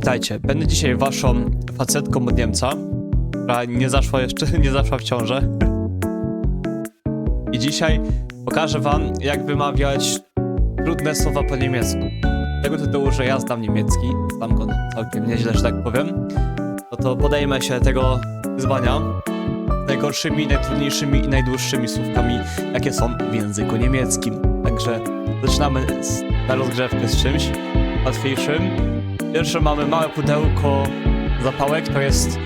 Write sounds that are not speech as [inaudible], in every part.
Witajcie, będę dzisiaj waszą facetką od Niemca, która nie zaszła jeszcze, [laughs] nie zaszła w ciążę. I dzisiaj pokażę wam, jak wymawiać trudne słowa po niemiecku. Tego tytułu, że ja znam niemiecki, znam go całkiem nieźle, że tak powiem. No to podejmę się tego wyzwania najgorszymi, najtrudniejszymi i najdłuższymi słówkami, jakie są w języku niemieckim. Także zaczynamy z, na rozgrzewkę z czymś łatwiejszym. Pierwsze mamy małe pudełko zapałek, to jest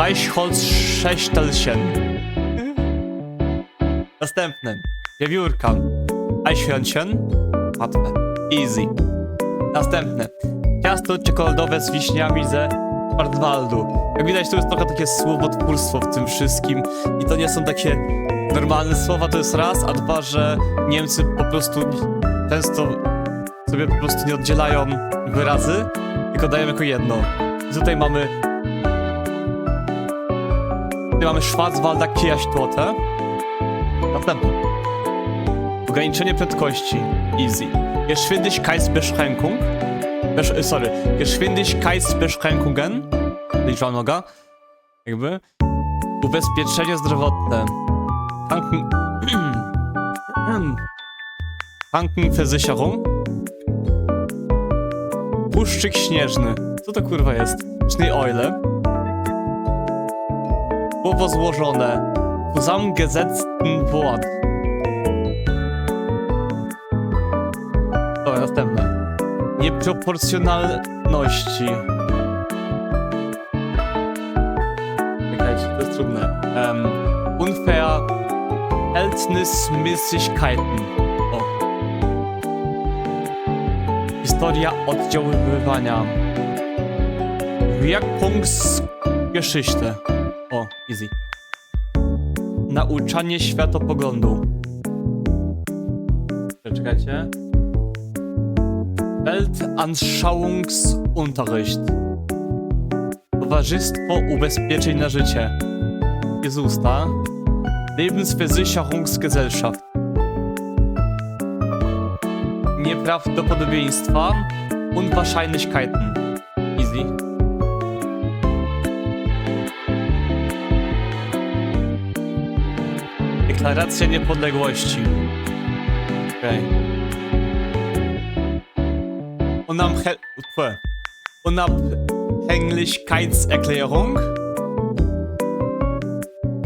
Eichholz 6000. Następne, wiewiórka Eichhörnchen, łatwe, easy. Następne, ciasto czekoladowe z wiśniami ze Schwarzwaldu. Jak widać, to jest trochę takie słowotwórstwo w tym wszystkim i to nie są takie normalne słowa, to jest raz, a dwa, że Niemcy po prostu często sobie po prostu nie oddzielają wyrazy, tylko dają jako jedno. I tutaj mamy tutaj mamy Schwarzwalda Kirchtorte. Następne. Ograniczenie prędkości. Easy. Geschwindigkeitsbeschränkung. Besch e, sorry. Geschwindigkeitsbeschränkungen. Liczba noga. Jakby. Ubezpieczenie zdrowotne. Kranken... Krankenversicherung. Puszczyk śnieżny. Co to kurwa jest? Schneeeule. Słowo złożone. Zusammengesetzten Wort. O, następne. Nieproporcjonalności. Czekajcie, to jest trudne. Um, Unverhältnismäßigkeiten. O. Historia oddziaływania. Wirkungsgeschichte. O, easy. Nauczanie światopoglądu. Czekajcie. Weltanschauungsunterricht. Towarzystwo Ubezpieczeń na Życie. Jezusta. Lebensversicherungsgesellschaft. Nieprawdopodobieństwa und Wahrscheinlichkeiten. Easy. Deklaracja Niepodległości. Okej. Okay. Unabhäng Unabhängigkeitserklärung?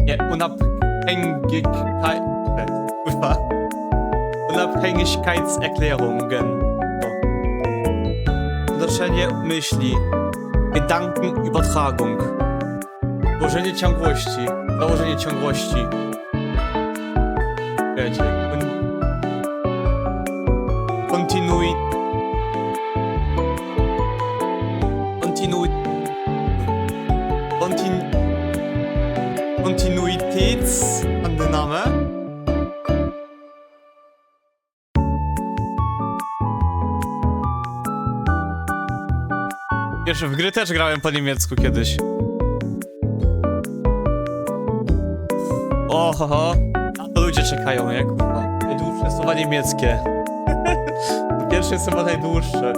Ja, Unabhängigkeit... Unabhängigkeitserklärungen. O. Unoszenie myśli. Gedankenübertragung. Założenie ciągłości. Założenie ciągłości. Wiecie. Kontinuit. Wiesz, w gry też grałem po niemiecku kiedyś. Oho, a to ludzie czekają, nie? Kurwa. Najdłuższe słowa niemieckie. [laughs] Pierwsze jest chyba najdłuższe.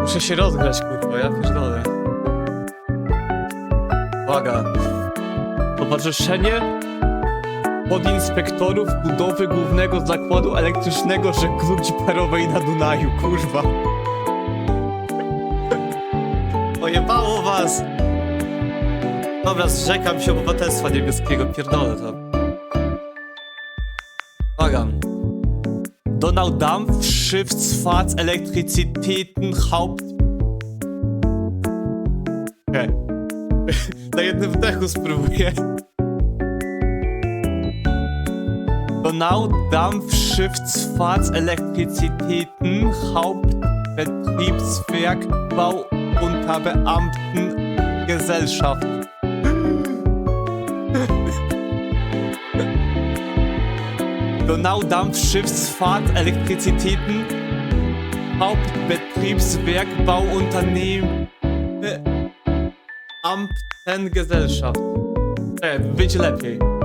Muszę się rozgrać, kurwa, ja pierdolę. Uwaga. Towarzyszenie podinspektorów budowy głównego zakładu elektrycznego żeglugi parowej na Dunaju, kurwa. Ojebało was! Dobra, zrzekam się obywatelstwa niebieskiego, pierdolę to. Uwaga. Donald Dampf, Schiffsfahrts, Elektrizitäten, Haupt... Okej. [laughs] Na jednym wdechu spróbuję. Donau, Dampfschiffsfahrtselektrizitäten, Hauptbetriebswerk, Bau unter Beamten, Gesellschaft. Donaudampfschiffsfahrt, [laughs] Elektrizitäten, Hauptbetriebswerk, Bauunternehmen, Amtengesellschaft. Äh, Vigilante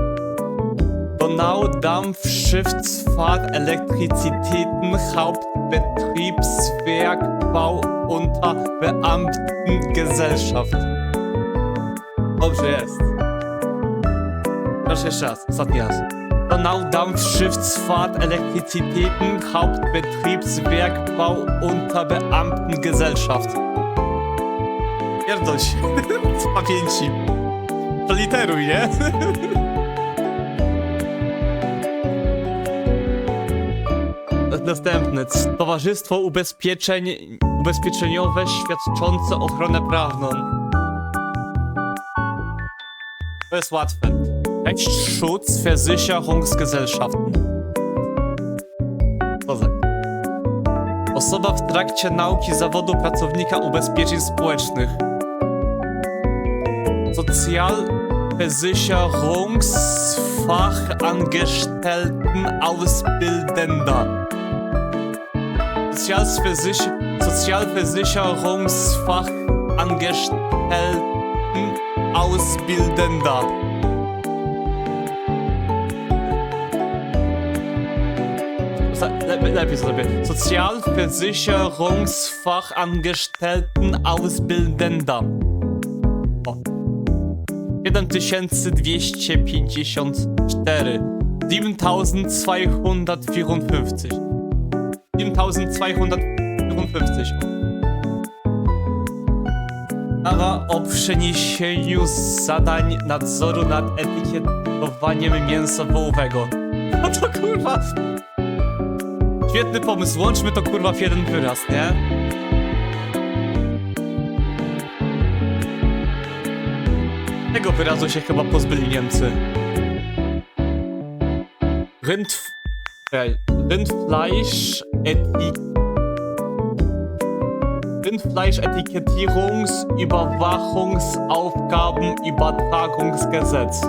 lepiej. Donaudampf, Schiffsfahrt, Elektrizitäten, Hauptbetriebswerk, Betriebsbergbau unter Beamtengesellschaft. Dobrze jest. Proszę jeszcze raz, ostatni raz. Donaudampfschiffsfahrt, Elektrizitäten, Hauptbetriebswerkbau unter Beamtengesellschaft. Pierdol się. [laughs] Z pamięci. To literuj, nie? [laughs] Następne. Towarzystwo Ubezpieczeń Ubezpieczeniowe świadczące ochronę prawną. To jest łatwe. Rechtsschutz. Kozak. Osoba w trakcie nauki zawodu pracownika ubezpieczeń społecznych. Sozialversicherungsfachangestellten Ausbildender. Sozialversich Sozialversicherungsfachangestellten Ausbildender. Sozialversicherungsfachangestellten Ausbildender. O. 7254. 7254. 7254. Sprawa o przeniesieniu zadań nadzoru nad etykietowaniem mięsa wołowego. No to kurwa. Świetny pomysł, łączmy to kurwa w jeden wyraz, nie? Tego wyrazu się chyba pozbyli Niemcy. Rind... Ej, Rindfleisch. Rindfleisch-Etikettierungs-Überwachungsaufgabenübertragungsgesetz.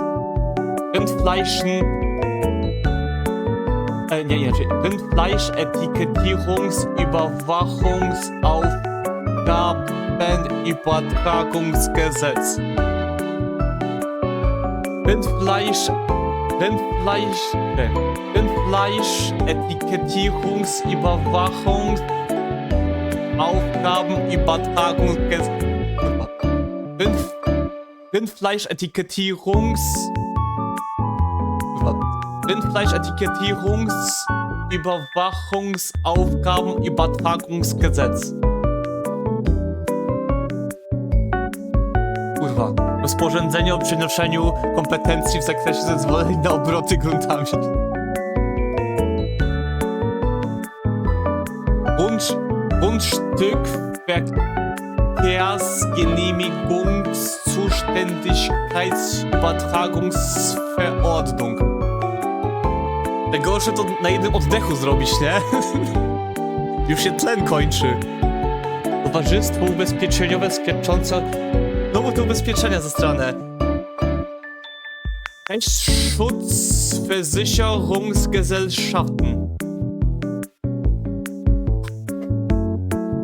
Rindfleischen äh, nee, nee, Rindfleisch-Etikettierungs-Überwachungsaufgabenübertragungsgesetz. Rindfleisch, Rindfleisch, Rindfleisch, Etikettierungsüberwachung, Aufgabenübertragung, Rindf Rindfleischetikettierungs, Rindfleischetikettierungs, Überwachungsaufgabenübertragungsgesetz. Kurwa. Rozporządzenie o przenoszeniu kompetencji w zakresie zezwoleń na obroty gruntami. Grund, Grundstück Verkehrsgenehmigungszuständigkeitsübertragungsverordnung. Najgorsze to na jednym oddechu zrobić, nie? [laughs] Już się tlen kończy. Towarzystwo ubezpieczeniowe świadczące... Te ubezpieczenia ze strony. Rechtsschutzversicherungsgesellschaften.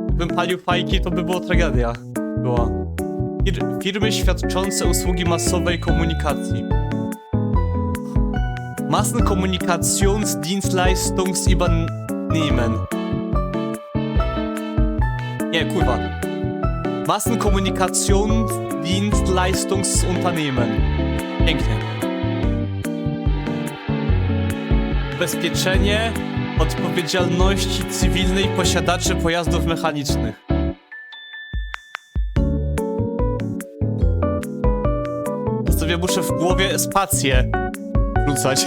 Gdybym palił fajki, to by było tragedia. Była. Fir firmy świadczące usługi masowej komunikacji. Massenkommunikationsdienstleistungsübernehmen. Nie, kurwa. Massenkommunikationsdienstleistungsunternehmen. Pięknie. Ubezpieczenie odpowiedzialności cywilnej posiadaczy pojazdów mechanicznych. Sobie muszę w głowie spację wrzucać.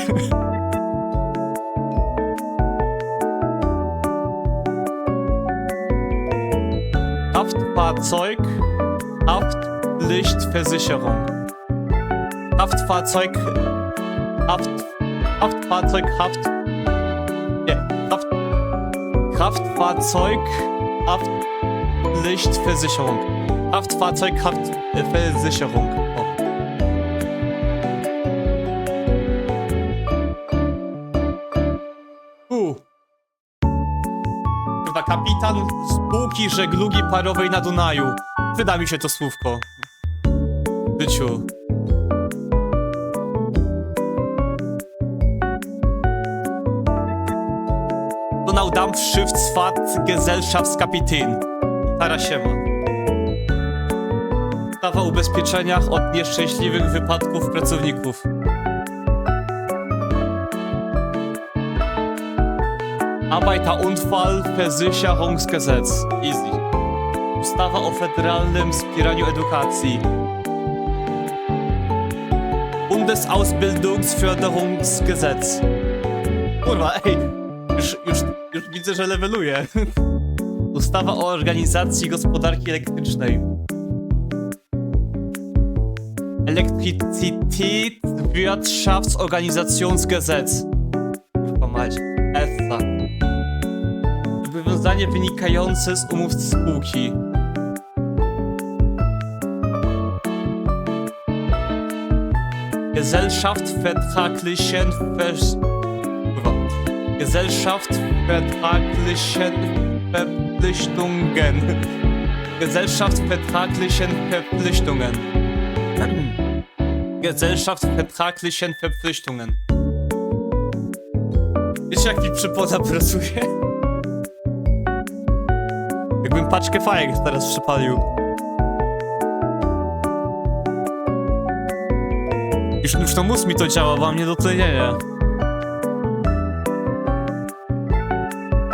Haftfahrzeug, [laughs] Haftpflichtversicherung. Haftfahrzeug, Haft, Haftfahrzeug, Haft, ja, Haft, Kraftfahrzeug, Haftpflichtversicherung. Haftfahrzeug, Haftversicherung. O. U. Chyba kapitan spółki żeglugi parowej na Dunaju. Wyda mi się to słówko. Życiu. Donald Dump Schiffsfahrt Gesellschaftskapitän. Tara siema. Ustawa o ubezpieczeniach od nieszczęśliwych wypadków pracowników. Arbeiterunfallversicherungsgesetz. Easy. Ustawa o federalnym wspieraniu edukacji. Bundesausbildungsförderungsgesetz. Kurwa, ej, już, już, już widzę, że leveluję. [laughs] Ustawa o organizacji gospodarki elektrycznej. Elektrizitätswirtschaftsorganisationsgesetz. Kurwa mać. ESA. Wywiązanie wynikające z umów spółki. gesellschaftsvertraglichen Vers gesellschaftsvertraglichen Verpflichtungen gesellschaftsvertraglichen Verpflichtungen gesellschaftsvertraglichen Verpflichtungen Wiesz jaki przypona pracuje? Jakbym paczkę fajek teraz przypalił. Już to mózg mi to działa, wam nie docenienie.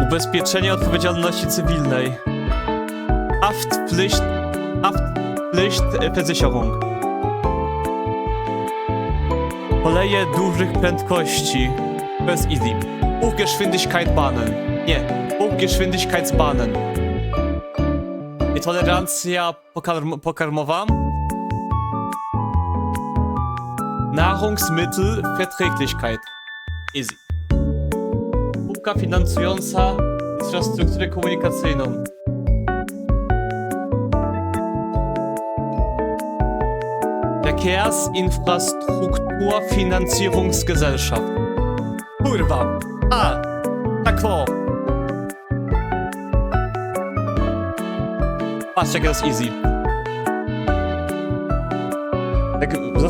Ubezpieczenie odpowiedzialności cywilnej. Haftpflicht, Haftpflichtversicherung. Koleje dużych prędkości. Jest easy. Hochgeschwindigkeitsbahnen. Nie, Hochgeschwindigkeitsbahnen. I tolerancja pokarm pokarmowa. Nahrungsmittelverträglichkeit. Easy. Spółka finansująca infrastrukturę komunikacyjną. Verkehrsinfrastrukturfinanzierungsgesellschaft. Kurwa. A, tak o. Patrz jak jest easy.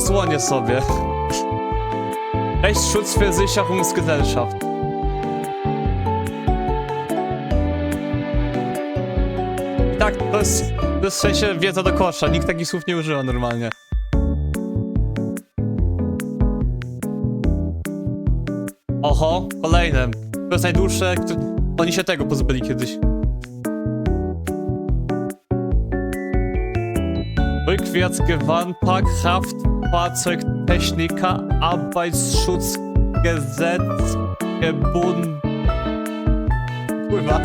Zasłonię sobie. Rechtsschutzversicherungsgesellschaft. Tak, to jest, to jest w sensie wiedza do kosza. Nikt takich słów nie używa normalnie. Oho, kolejne. To jest najdłuższe. kto- Oni się tego pozbyli kiedyś. Rückwärtsgewandtag, Fahrzeugtechniker Arbeitsschutzgesetz gebunden. Cool, wa?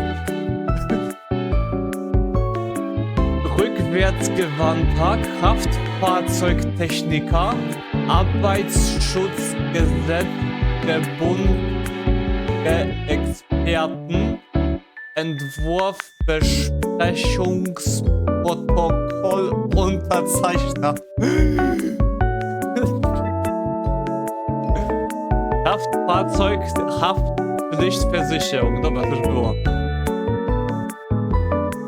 Rückwärtsgewandter Kraftfahrzeugtechniker Arbeitsschutzgesetz gebunden. Experten Entwurf Besprechungsprotokoll Unterzeichner. Kraftfahrzeug, Haftpflichtversicherung. Dobra, to już było.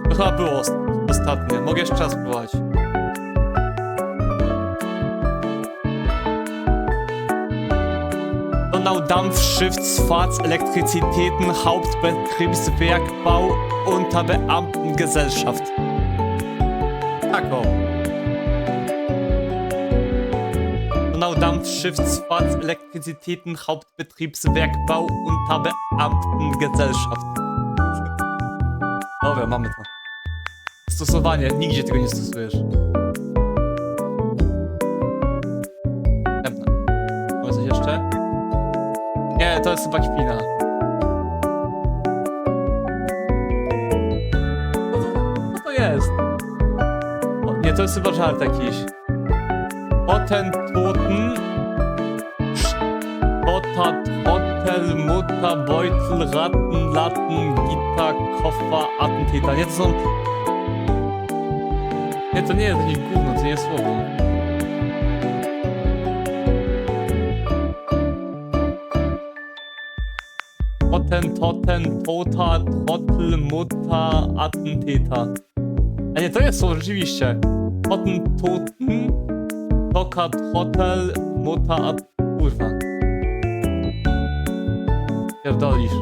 To chyba było os- ostatnie. Mogę jeszcze raz spróbować. Donau Dampfschifffahrtselektrizitäten Hauptbetriebswerkbau unter Beamtengesellschaft. Donau Dampfschifffahrtselektrizitäten Hauptbetriebswerkbau unter Beamtengesellschaft. Dobra, mamy to. Stosowanie, nigdzie tego nie stosujesz. Następne. Mamy coś jeszcze? Nie, to jest chyba kpina. Co to, co to jest? O, nie, to jest chyba żart jakiś. Botat, Hotel, Mutter, Beutel, Ratten, Latten, Gitter, Koffer, Attentäter. To są... Nie, to nie jest jakieś gówno, to nie jest słowo. Poten, Toten, Tota, Trottel, Mutter, Attentäter. A nie, to jest słowo rzeczywiście. Poten, Toten, Toka, Trottel, Mutter, At... Kurwa. Pierdolisz.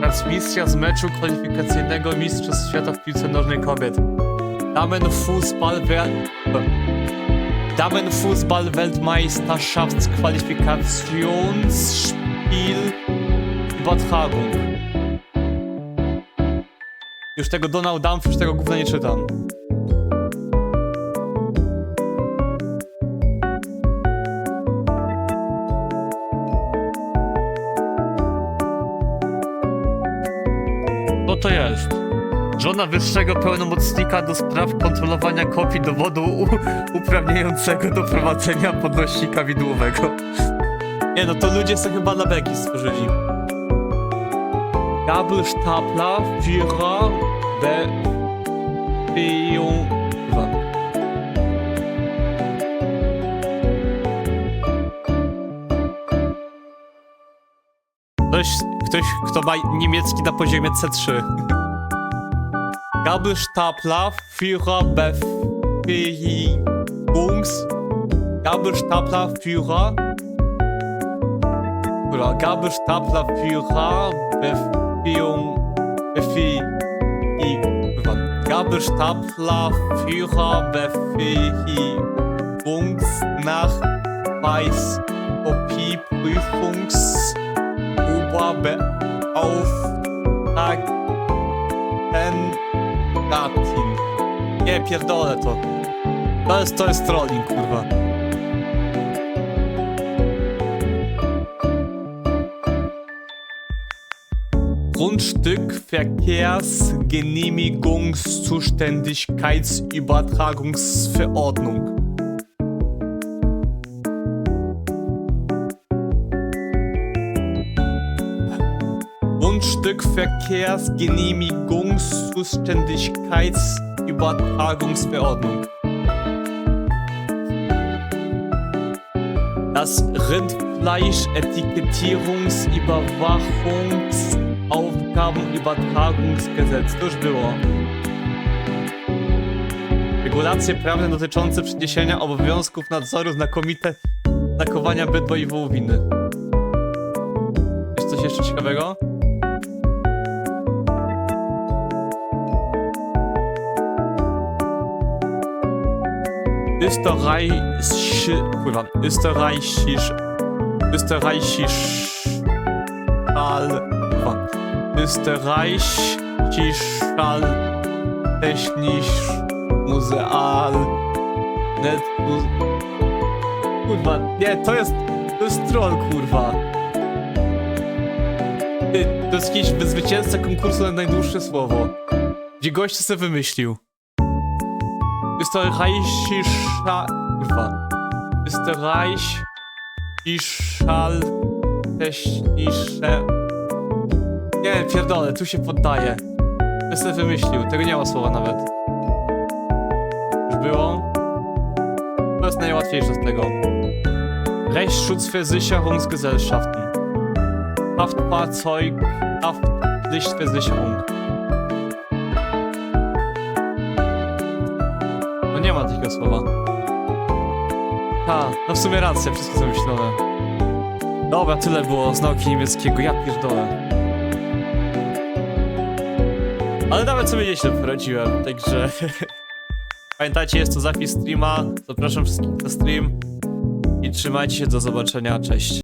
Transmisja z meczu kwalifikacyjnego Mistrzostw Świata w piłce nożnej kobiet. Damen Fußball Damen Fußball Weltmeisterschaftsqualifikationsspiel Übertragung. Już tego Donald Dump, już tego głównie nie czytam. Co to jest? Żona wyższego pełnomocnika do spraw kontrolowania kopii dowodu uprawniającego do prowadzenia podnośnika widłowego. Nie no, to ludzie sobie chyba na beki stworzyli. Gabelstapler Führer Bewegung... Kurwa. Ktoś, ktoś, kto ma niemiecki na poziomie C3. Gabelstapler Führer Befähigungs... Gabelstapler Führer... Oder Gabelstapler Führer Befähigung... Befähigung... Gabelstapler Führer Befähigungsnachweis Kopieprüfungs... Oberbeauftragten Nie, pierdolę to. To jest, to jest trolling, kurwa. Grundstück-Verkehrsgenehmigungszuständigkeitsübertragungsverordnung. Grundstückverkehrsgenehmigungszuständigkeitsübertragungsverordnung. Das Rindfleisch-Etikettierungs-Überwachungsaufgabenübertragungsgesetz. To już było. Regulacje prawne dotyczące przeniesienia obowiązków nadzoru znakomite znakowania bydła i wołowiny. Jest coś jeszcze ciekawego? Österreichisch, kurwa, österreichisch, österreichisch, al, kurwa, österreichisch, technisch, muzeal, net, mu, kurwa, nie, to jest, to jest troll, kurwa. To jest jakiś zwycięzca konkursu na najdłuższe słowo, gdzie gość sobie wymyślił. Österreichischer. Kurwa. Österreich. Ischal. Technische. Nie, pierdolę, tu się. To sobie wymyślił, tego nie ma słowa nawet. Już było? To jest najłatwiejsze z tego. Rechtsschutzversicherungsgesellschaften. Kraftfahrzeug. Haftpflichtversicherung. No nie ma takiego słowa. Ha, no w sumie racja, wszystkie są. Dobra, tyle było z nauki niemieckiego, ja pierdolę. Ale nawet sobie nieźle poradziłem, także... [laughs] Pamiętajcie, jest to zapis streama, zapraszam wszystkich na stream i trzymajcie się, do zobaczenia, cześć.